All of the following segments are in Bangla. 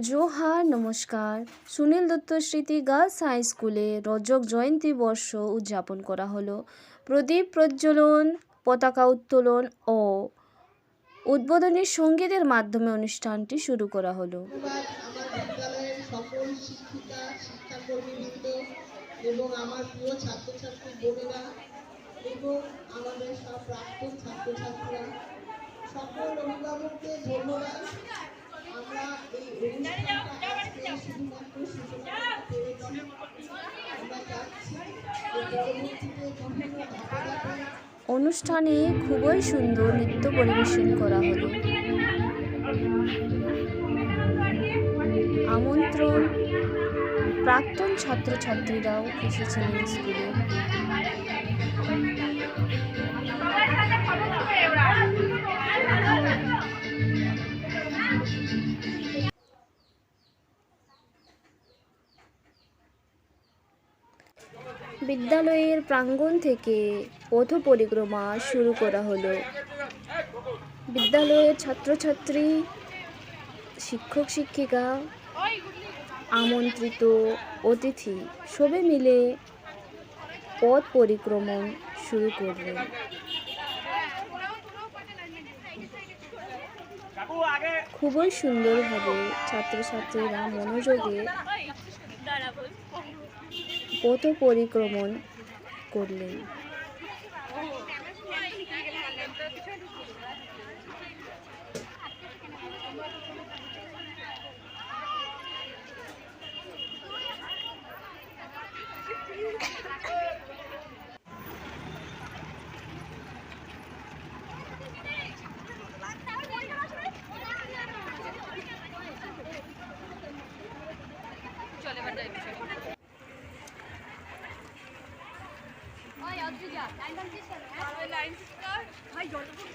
জোহার, নমস্কার। সুনীল দত্ত স্মৃতি গার্লস হাই স্কুলে রজক জয়ন্তী বর্ষ উদযাপন করা হলো। প্রদীপ প্রজ্বলন, পতাকা উত্তোলন ও উদ্বোধনী সঙ্গীতের মাধ্যমে অনুষ্ঠানটি শুরু করা হলো। আমাদের সকল ধন্যবাদ। অনুষ্ঠানে খুবই সুন্দর নৃত্য পরিবেশন করা হলো। আমন্ত্রণ প্রাক্তন ছাত্রছাত্রীরাও এসেছিলেন স্কুলে। বিদ্যালয়ের প্রাঙ্গণ থেকে পথ পরিক্রমা শুরু করা হলো। বিদ্যালয়ের ছাত্রছাত্রী, শিক্ষক শিক্ষিকা, আমন্ত্রিত অতিথি সবে মিলে পথ পরিক্রমণ শুরু করলেন। খুবই সুন্দরভাবে ছাত্রছাত্রীরা মনোযোগে পথ পরিক্রমণ করলেন? Hi, you're the one.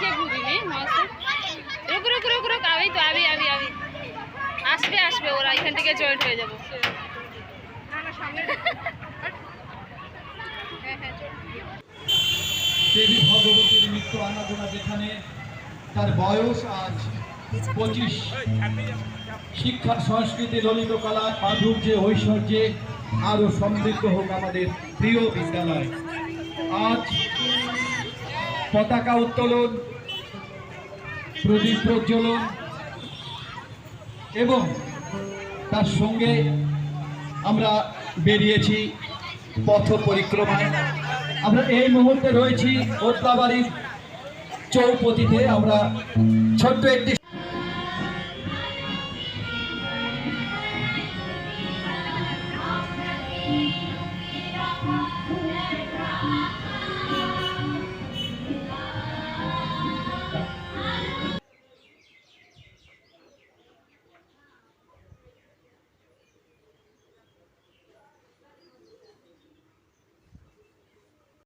খেয়ে ঘুরিনি মাছ রুক রুক রুক রুক, আবি তো, আবি আবি আবি। আসবে আসবে, ওরা এখান থেকে জয়েন্ট হয়ে যাব। দেবী ভগবতীর নিত্য আরাধনা যেখানে তার বয়স আজ পঁচিশ। শিক্ষা, সংস্কৃতি, ললিত কলা মাধুর্যে ঐশ্বর্যে আরও সমৃদ্ধ হোক আমাদের প্রিয় বিদ্যালয়। আজ পতাকা উত্তোলন, প্রদীপ প্রজ্বলন এবং তার সঙ্গে আমরা বেরিয়েছি পথ পরিক্রমায় আমরা এই মুহূর্তে রয়েছি ওদলাবাড়ির চৌপতিতে আমরা ছোট্ট একটি